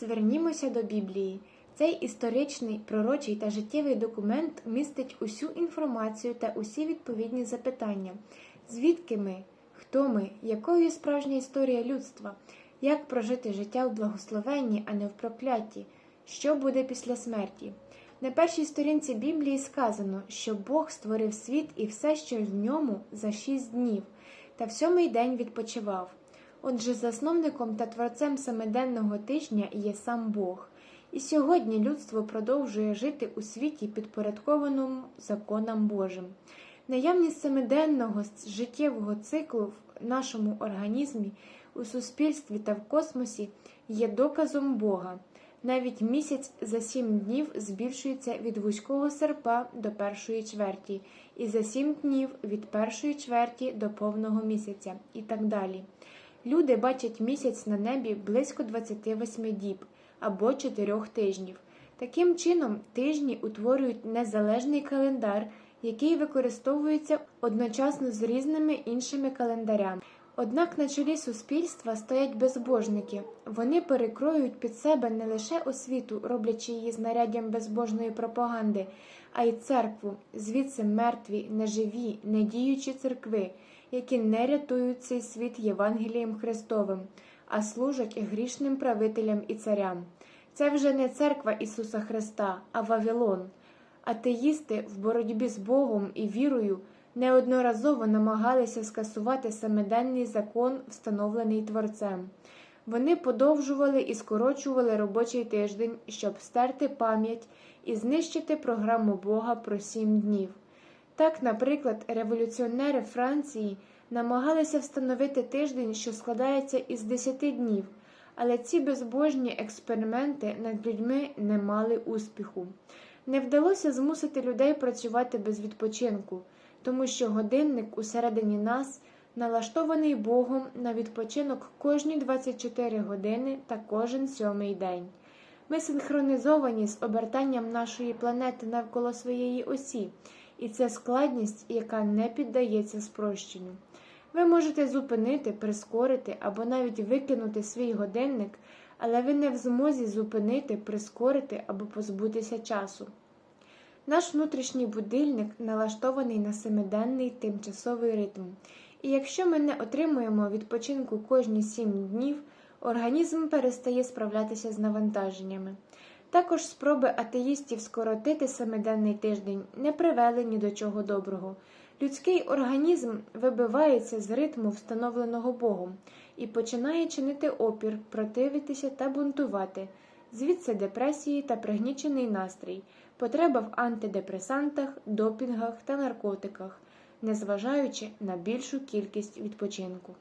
Звернімося до Біблії. Цей історичний, пророчий та життєвий документ містить усю інформацію та усі відповідні запитання. Звідки ми? Хто ми? Якою є справжня історія людства? Як прожити життя в благословенні, а не в проклятті? Що буде після смерті? На першій сторінці Біблії сказано, що Бог створив світ і все, що в ньому, за шість днів, та в сьомий день відпочивав. Отже, засновником та творцем семиденного тижня є сам Бог. І сьогодні людство продовжує жити у світі, підпорядкованому законам Божим. Наявність семиденного життєвого циклу в нашому організмі, у суспільстві та в космосі є доказом Бога. Навіть місяць за сім днів збільшується від вузького серпа до першої чверті, і за сім днів від першої чверті до повного місяця, і так далі. Люди бачать місяць на небі близько 28 діб або 4 тижнів. Таким чином, тижні утворюють незалежний календар, який використовується одночасно з різними іншими календарями. Однак на чолі суспільства стоять безбожники. Вони перекроюють під себе не лише освіту, роблячи її знаряддям безбожної пропаганди, а й церкву, звідси мертві, неживі, недіючі церкви, які не рятують цей світ Євангелієм Христовим, а служать грішним правителям і царям. Це вже не церква Ісуса Христа, а Вавилон. Атеїсти в боротьбі з Богом і вірою неодноразово намагалися скасувати семиденний закон, встановлений Творцем. Вони подовжували і скорочували робочий тиждень, щоб стерти пам'ять і знищити програму Бога про сім днів. Так, наприклад, революціонери Франції намагалися встановити тиждень, що складається із десяти днів, але ці безбожні експерименти над людьми не мали успіху. Не вдалося змусити людей працювати без відпочинку, тому що годинник усередині нас налаштований Богом на відпочинок кожні 24 години та кожен сьомий день. Ми синхронізовані з обертанням нашої планети навколо своєї осі, і це складність, яка не піддається спрощенню. Ви можете зупинити, прискорити або навіть викинути свій годинник, але ви не в змозі зупинити, прискорити або позбутися часу. Наш внутрішній будильник налаштований на семиденний тимчасовий ритм, і якщо ми не отримуємо відпочинку кожні сім днів, організм перестає справлятися з навантаженнями. Також спроби атеїстів скоротити семиденний тиждень не привели ні до чого доброго. Людський організм вибивається з ритму, встановленого Богом, і починає чинити опір, противитися та бунтувати, звідси депресії та пригнічений настрій, потреба в антидепресантах, допінгах та наркотиках, незважаючи на більшу кількість відпочинку.